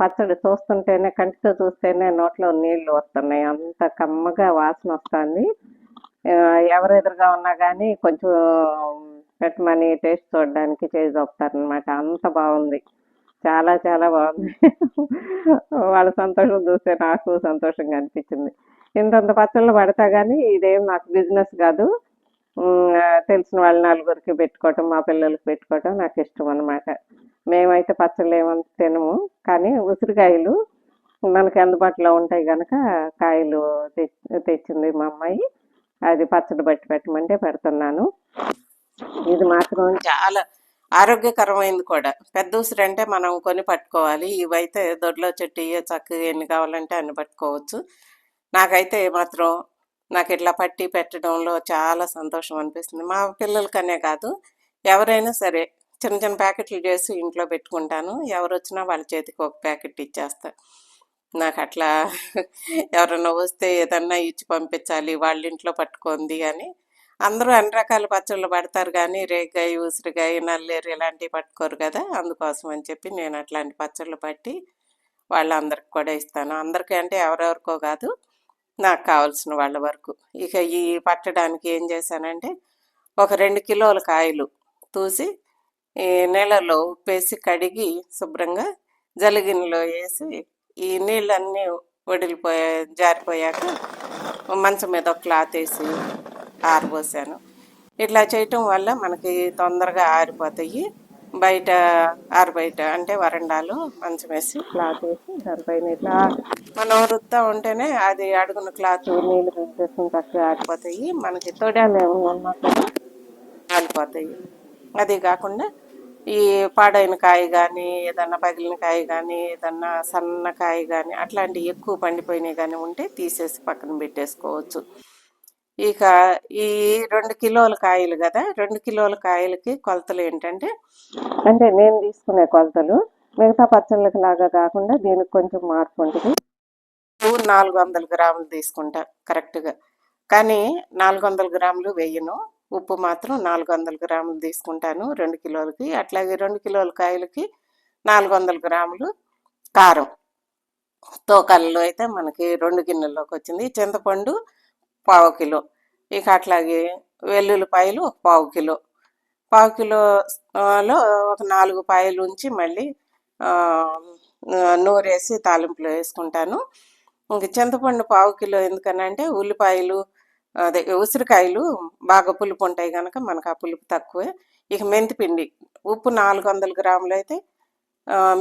పచ్చడి చూస్తుంటేనే కంటితో చూస్తేనే నోట్లో నీళ్ళు వస్తున్నాయి. అంత కమ్మగా వాసన వస్తుంది. ఎవరు ఎదురుగా ఉన్నా కానీ కొంచెం పెట్టమని టేస్ట్ చూడడానికి చేసి అనమాట అంత బాగుంది. చాలా చాలా బాగుంది. వాళ్ళ సంతోషం చూస్తే నాకు సంతోషంగా అనిపించింది. ఇంతంత పచ్చళ్ళు పడతా కానీ ఇదేం నాకు బిజినెస్ కాదు. తెలిసిన వాళ్ళు నలుగురికి పెట్టుకోవటం మా పిల్లలకి పెట్టుకోవటం నాకు ఇష్టం అనమాట మేమైతే పచ్చళ్ళు ఏమంత తినము కానీ ఉసిరికాయలు మనకి అందుబాటులో ఉంటాయి కనుక కాయలు తె- తెచ్చింది మా అమ్మాయి. అది పచ్చడి బట్టి పెట్టమంటే పెడుతున్నాను. ఇది మాత్రం చాలా ఆరోగ్యకరమైంది కూడా. పెద్ద ఉసిరి అంటే మనం కొని పట్టుకోవాలి. ఇవైతే దొడ్లో చెట్టు చక్కగా ఎన్ని కావాలంటే అన్ని పట్టుకోవచ్చు. నాకైతే మాత్రం నాకు ఇట్లా పట్టి పెట్టడంలో చాలా సంతోషం అనిపిస్తుంది మా పిల్లలకనే కాదు ఎవరైనా సరే చిన్న చిన్న ప్యాకెట్లు చేసి ఇంట్లో పెట్టుకుంటాను. ఎవరు వచ్చినా వాళ్ళ చేతికి ఒక ప్యాకెట్ ఇచ్చేస్తా. నాకు అట్లా ఎవరన్నా వస్తే ఏదన్నా ఇచ్చి పంపించాలి వాళ్ళ ఇంట్లో పట్టుకుంది అని. అందరూ అన్ని రకాల పచ్చళ్ళు పడతారు కానీ రేగాయ ఉసిరికాయ నల్లేరు ఇలాంటివి పట్టుకోరు కదా అందుకోసం అని చెప్పి నేను అట్లాంటి పచ్చళ్ళు పట్టి వాళ్ళందరికి కూడా ఇస్తాను. అందరికీ అంటే ఎవరెవరికో కాదు నాకు కావాల్సిన వాళ్ళ వరకు. ఇక ఈ పట్టడానికి ఏం చేశానంటే ఒక రెండు కిలోల కాయలు తూసి ఈ నీళ్ళలో ఉప్పేసి కడిగి శుభ్రంగా జలిగిన్నెలో వేసి ఈ నీళ్ళన్నీ వడిలిపోయా జారిపోయాక మంచం మీద ఒక క్లాత్ వేసి ఆరిపోసాను ఇట్లా చేయటం వల్ల మనకి తొందరగా ఆరిపోతాయి. బయట ఆరబయట అంటే వరండాలో మంచం వేసి క్లాత్ వేసి దానిపైన ఇట్లా మనం వృత్తా ఉంటేనే అది అడుగున క్లాత్ నీళ్ళు రుద్దేసుకుని తక్కువ ఆడిపోతాయి మనకి తొడాలు ఏమన్నా ఉన్నా కూడా అది కాకుండా ఈ పాడైన కాయ కానీ ఏదన్నా పగిలిన కాయ కానీ ఏదన్నా సన్న కాయ కానీ అట్లాంటివి ఎక్కువ పండిపోయినవి కానీ ఉంటే తీసేసి పక్కన పెట్టేసుకోవచ్చు. ఇక ఈ రెండు కిలోల కాయలు కదా రెండు కిలోల కాయలకి కొలతలు ఏంటంటే? అంటే నేను తీసుకునే కొలతలు మిగతా పచ్చళ్ళకి లాగా కాకుండా దీనికి కొంచెం మార్పు ఉంటుంది. నాలుగు వందల గ్రాములు తీసుకుంటా కరెక్ట్గా. కానీ నాలుగు వందల గ్రాములు వేయను ఉప్పు మాత్రం నాలుగు వందల గ్రాములు తీసుకుంటాను రెండు కిలోలకి. అట్లాగే రెండు కిలోల కాయలకి నాలుగు వందల గ్రాములు కారం. తోకల్లో అయితే మనకి రెండు గిన్నెల్లోకి వచ్చింది చింతపండు పావు కిలో. ఇక అట్లాగే వెల్లుల్లిపాయలు ఒక పావు కిలో. పావు కిలో లో ఒక నాలుగు పాయలు ఉంచి మళ్ళీ నూరేసి తాలింపులో వేసుకుంటాను. ఇంక చింతపండు పావు కిలో ఎందుకనంటే ఉల్లిపాయలు అదే ఉసిరికాయలు బాగా పులుపు ఉంటాయి కనుక మనకు ఆ పులుపు తక్కువే. ఇక మెంతిపిండి ఉప్పు నాలుగు వందల గ్రాములు అయితే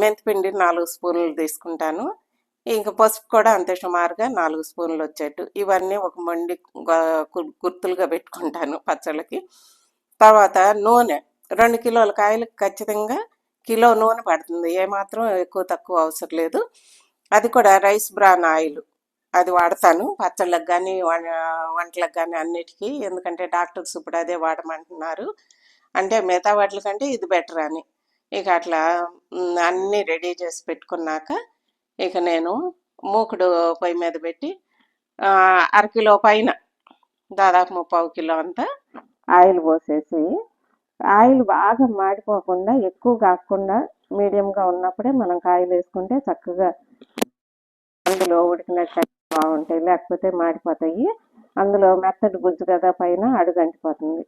మెంతిపిండి నాలుగు స్పూన్లు తీసుకుంటాను. ఇంకా పసుపు కూడా అంతే సుమారుగా నాలుగు స్పూన్లు వచ్చేట్టు. ఇవన్నీ ఒక మండి గుర్తులుగా పెట్టుకుంటాను పచ్చళ్ళకి. తర్వాత నూనె రెండు కిలోల కాయలకు ఖచ్చితంగా కిలో నూనె పడుతుంది. ఏమాత్రం ఎక్కువ తక్కువ అవసరం లేదు. అది కూడా రైస్ బ్రాన్ ఆయిల్. అది వాడతాను పచ్చళ్ళకి కానీ వంటలకు కానీ అన్నిటికీ. ఎందుకంటే డాక్టర్స్ ఇప్పుడు అదే వాడమంటున్నారు. అంటే మిగతా వాటి కంటే ఇది బెటర్ అని. ఇక అట్లా అన్నీ రెడీ చేసి పెట్టుకున్నాక ఇక నేను మూకుడు పొయ్యి మీద పెట్టి అరకిలో పైన దాదాపు ముప్పావు కిలో అంతా ఆయిల్ పోసేసి ఆయిల్ బాగా మాడిపోకుండా ఎక్కువ కాకుండా మీడియంగా ఉన్నప్పుడే మనం కాయలు వేసుకుంటే చక్కగా అందులో ఉడికినట్టు బాగుంటాయి లేకపోతే మాడిపోతాయి. అందులో మెత్తటి గుజ్జు కదా పైన అడుగంటిపోతుంది.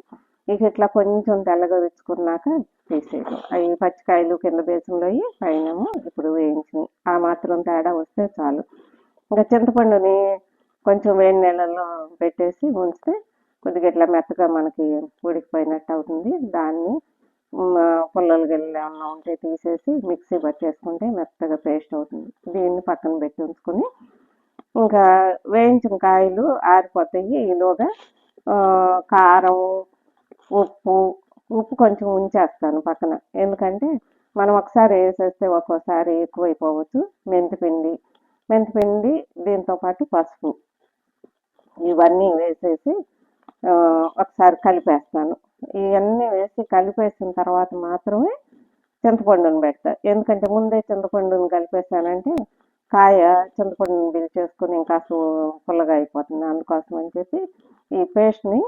ఇక ఇట్లా కొంచెం తెల్లగా తెచ్చుకున్నాక తీసేయడం అవి పచ్చికాయలు కింద బేసంలో పైన ఇప్పుడు వేయించినవి. ఆ మాత్రం తేడా వస్తే చాలు. ఇంకా చింతపండుని కొంచెం వేడి నీళ్ళల్లో పెట్టేసి ఉంచితే కొద్దిగా ఇట్లా మెత్తగా మనకి ఉడికిపోయినట్టు అవుతుంది. దాన్ని పుల్లలు గిల్లలు ఏమన్నా ఉంటే తీసేసి మిక్సీ పట్టేసుకుంటే మెత్తగా పేస్ట్ అవుతుంది. దీన్ని పక్కన పెట్టి ఉంచుకొని ఇంకా వేయించిన కాయలు ఆరిపోతాయి. ఈలోగా కారం ఉప్పు ఉప్పు కొంచెం ఉంచేస్తాను పక్కన. ఎందుకంటే మనం ఒకసారి వేసేస్తే ఒక్కోసారి ఎక్కువైపోవచ్చు. మెంతిపిండి మెంతిపిండి దీంతో పాటు పసుపు. ఇవన్నీ వేసేసి ఒకసారి కలిపేస్తాను. ఇవన్నీ వేసి కలిపేసిన తర్వాత మాత్రమే చింతపండుని పెడతా. ఎందుకంటే ముందే చింతపండుని కలిపేసానంటే కాయ చింతపండుని బిల్ చేసుకుని ఇంకా పుల్లగా అయిపోతుంది. అందుకోసం అని చెప్పి ఈ పేస్ట్ని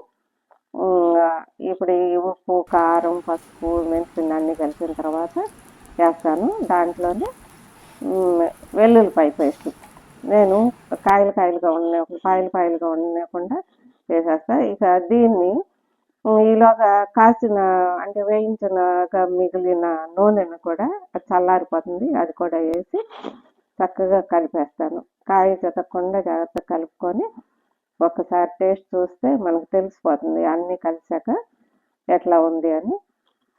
ఇప్పుడు ఈ ఉప్పు కారం పసుపు మెంతులు అన్నీ కలిపిన తర్వాత వేస్తాను. దాంట్లోనే వెల్లుల్లి వెల్లుల్లిపాయ పేస్ట్. నేను కాయలు కాయలుగా ఉండలేకుండా పాయలు పాయలుగా ఉండకుండా వేసేస్తా. ఇక దీన్ని ఈలోగా కాసిన అంటే వేయించిన మిగిలిన నూనెను కూడా అది చల్లారిపోతుంది. అది కూడా వేసి చక్కగా కలిపేస్తాను. కాయ చెతకుండా జాగ్రత్తగా కలుపుకొని ఒక్కసారి టేస్ట్ చూస్తే మనకు తెలిసిపోతుంది. అన్నీ కలిసాక ఎట్లా ఉంది అని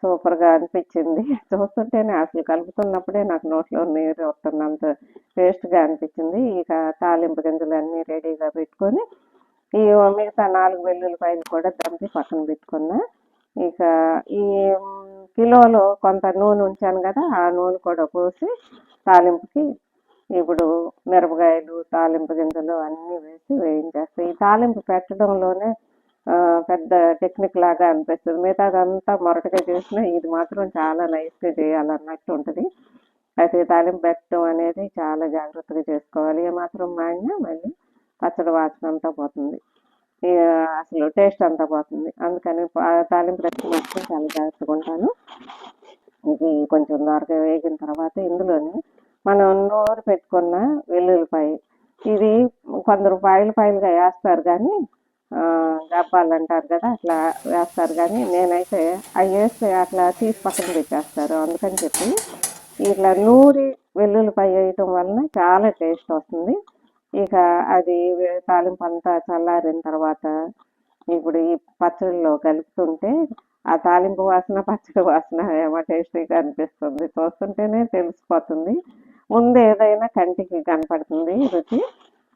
సూపర్గా అనిపించింది. చూస్తుంటేనే అసలు కలుపుతున్నప్పుడే నాకు నోట్లో నీరు వస్తున్నంత టేస్ట్గా అనిపించింది. ఇక తాలింపు గింజలు అన్నీ రెడీగా పెట్టుకొని ఈ మిగతా నాలుగు వెల్లుల్లిపాయలు కూడా దంపి పక్కన పెట్టుకున్నా. ఇక ఈ కిలోలో కొంత నూనె ఉంచాను కదా ఆ నూనె కూడా పోసి తాలింపుకి ఇప్పుడు మిరపకాయలు తాలింపు గింజలు అన్నీ వేసి వేయించేస్తాయి ఈ తాలింపు పెట్టడంలోనే పెద్ద టెక్నిక్ లాగా అనిపిస్తుంది. మిగతాదంతా మొరటగా చేసినా ఇది మాత్రం చాలా నైస్గా చేయాలన్నట్టు ఉంటుంది. అయితే తాలింపు పెట్టడం అనేది చాలా జాగ్రత్తగా చేసుకోవాలి. ఏ మాత్రం మాడినా మళ్ళీ పచ్చడి వాసన అంతా పోతుంది. అసలు టేస్ట్ అంతా పోతుంది. అందుకని ఆ తాలింపు పెట్టడం మాత్రం చాలా జాగ్రత్తగా ఉంటాను. ఇది కొంచెం దొరక వేగిన తర్వాత ఇందులోనే మనం నూరు పెట్టుకున్న వెల్లుల్లిపాయ ఇది కొందరు పాయలు పాయలుగా వేస్తారు కానీ ఆ, గబ్బాలు అంటారు కదా అట్లా వేస్తారు కానీ నేనైతే అవి వేస్తే అట్లా తీసి పక్కన పెట్టేస్తారు. అందుకని చెప్పి ఇట్లా నూరి వెల్లుల్లిపాయ వేయటం వలన చాలా టేస్ట్ వస్తుంది. ఇక అది తాలింపు అంతా చల్లారిన తర్వాత ఇప్పుడు ఈ పచ్చడిలో కలుపుతుంటే ఆ తాలింపు వాసన పచ్చడి వాసన ఏమో టేస్టీగా అనిపిస్తుంది. చూస్తుంటేనే తెలిసిపోతుంది. ముందు ఏదైనా కంటికి కనపడుతుంది రుచి.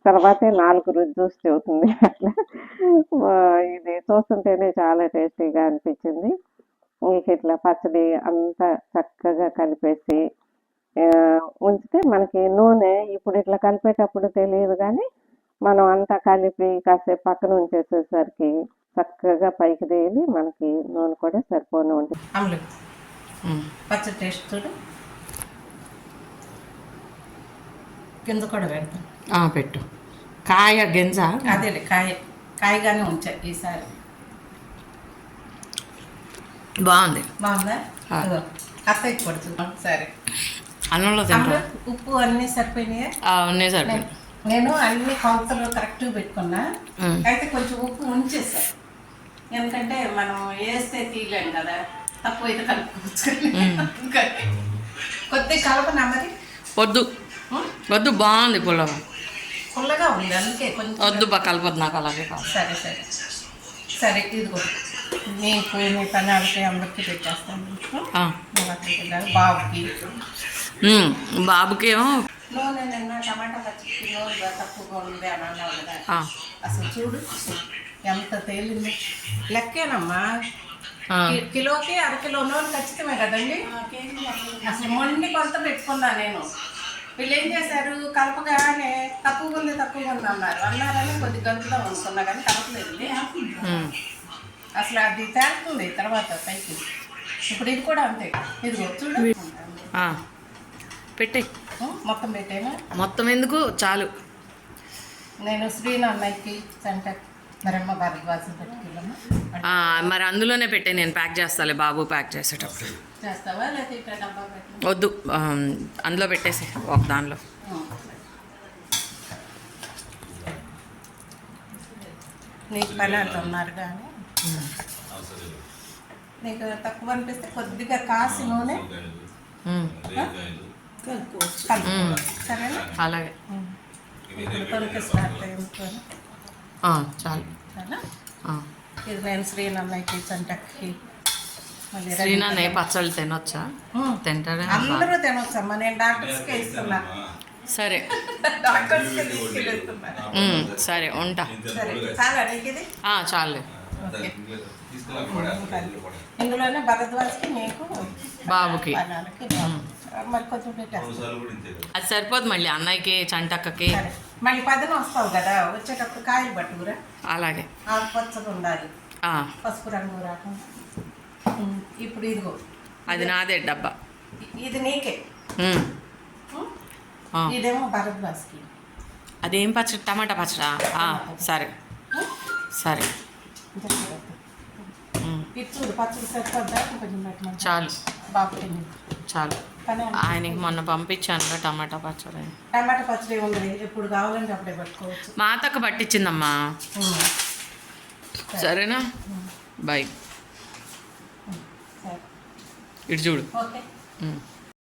తర్వాతే నాలుగు రుచి చూసి చెబుతుంది అట్లా. ఇది చూస్తుంటేనే చాలా టేస్టీగా అనిపించింది. మీకు ఇట్లా పచ్చడి అంతా చక్కగా కలిపేసి ఉంచితే మనకి నూనె ఇప్పుడు ఇట్లా కలిపేటప్పుడు తెలియదు కానీ మనం అంతా కలిపి కాసేపు పక్కన ఉంచేసేసరికి చక్కగా పైకి తేలి మనకి నూనె కూడా సరిపోని ఉంటుంది. పచ్చడి టేస్ట్ చూడు కింద కూడా పెడతాం. పెట్టు. కాయ గింజ? అదేలే కాయ కాయగానే ఉంచా ఈసారి. బాగుంది. బాగుందా? అత్తయ్యకి పడుతుంది సరే. అన్నంలో తింటా ఉప్పు అన్నీ సరిపోయినాయా? ఉన్నాయి సార్ నేను- నేను అన్ని కొలతలు కరెక్ట్గా పెట్టుకున్నా. అయితే కొంచెం ఉప్పు ఉంచేసా. ఎందుకంటే మనం వేస్తే తీయలేం కదా. తక్కువ అయితే కలుపుకోవచ్చు. కొద్దిగా కలపనా మరి? వద్దు? వద్దు బాగుంది పుల్లవ పుల్లగా ఉంది అందుకే కొంచెం వద్దు బా కలపదు నాకు అలాగే కాదు సరే సరే. సరే ఇదిగో. నీకు నీ పని ఆడితే అందరికీ పెట్టేస్తాను. బాబుకి. నూనె నిన్న టమాటా పచ్చికి నూనె తక్కువగా ఉంది అని అన్నావు కదా. ఆ, అసలు చూడు ఎంత తేలింది. లెక్కేనమ్మా. కిలోకి అర కిలో నూనె ఖచ్చితమే కదండి? అసలు మొండి కొంత పెట్టుకున్నా నేను. వీళ్ళు ఏం చేశారు? కలపగానే తక్కువగా ఉంది తక్కువగా ఉంది అన్నారు. అన్నారని కొద్ది గంటలో అనుకున్నా కానీ కలపలేదు. అసలు అది తేలుతుంది తర్వాత పైకి. ఇప్పుడు ఇది కూడా అంతే. ఇదిగో చూడు. పెట్టే. మొత్తం పెట్టేనా? మొత్తం ఎందుకు? చాలు. నేను శ్రీనాన్నయ్యకి సెంటర్. మరమ్మ పెట్టుకెళ్ళమ్మా. ఆ, మరి అందులోనే పెట్టే. నేను ప్యాక్ చేస్తాలే బాబు ప్యాక్ చేసేటప్పుడు. వద్దు అందులో పెట్టేసి ఒక దానిలో. నీకు పని వాళ్ళు ఉన్నారు కానీ. నీకు తక్కువ అనిపిస్తే కొద్దిగా కాసి నూనె. సరేనా? అలాగే. చాలు. ఇది నేను శ్రీనన్నయ్యకి సంటక్కి శ్రీనాథ్ ఏ పచ్చళ్ళు తినొచ్చా. తింటారా? అందరూ తినొచ్చమ్మా నేను డాక్టర్స్కే ఇస్తున్నా సరే. డాక్టర్స్కే తీసుకెళ్తున్నా. ఉమ్, సరే ఉంటా. సరే చాలా ఇది? ఆ, చాలే. ఓకే. ఇందులోనే భరద్వాజ్కి నీకు బాబుకి. అది సరిపోదు మళ్ళీ అన్నయ్యకి చంటక్కకి. మళ్ళీ పదన వస్తావు కదా వచ్చేటప్పుడు కాయలు పట్టుకురా. అలాగే. ఆకుపచ్చగా ఉండాలి. ఆ, పసుపు రంగు రాకుండా. ఇప్పుడు ఇదిగో. అది నాదే డబ్బా. ఇది నీకే. ఇదేమో అదేం పచ్చడి? టమాటా పచ్చడా. సరే. సరే. పచ్చడి చాలు. చాలు. ఆయనకి మొన్న పంపించాను టమాటా పచ్చడి. టమాటా పచ్చడి ఉంది ఎప్పుడు కావాలంటే అప్పుడే పట్టుకోవచ్చు. మా అత్తక్క పట్టించిందమ్మా. సరేనా? బాయ్ సరే ఇటు చూడు.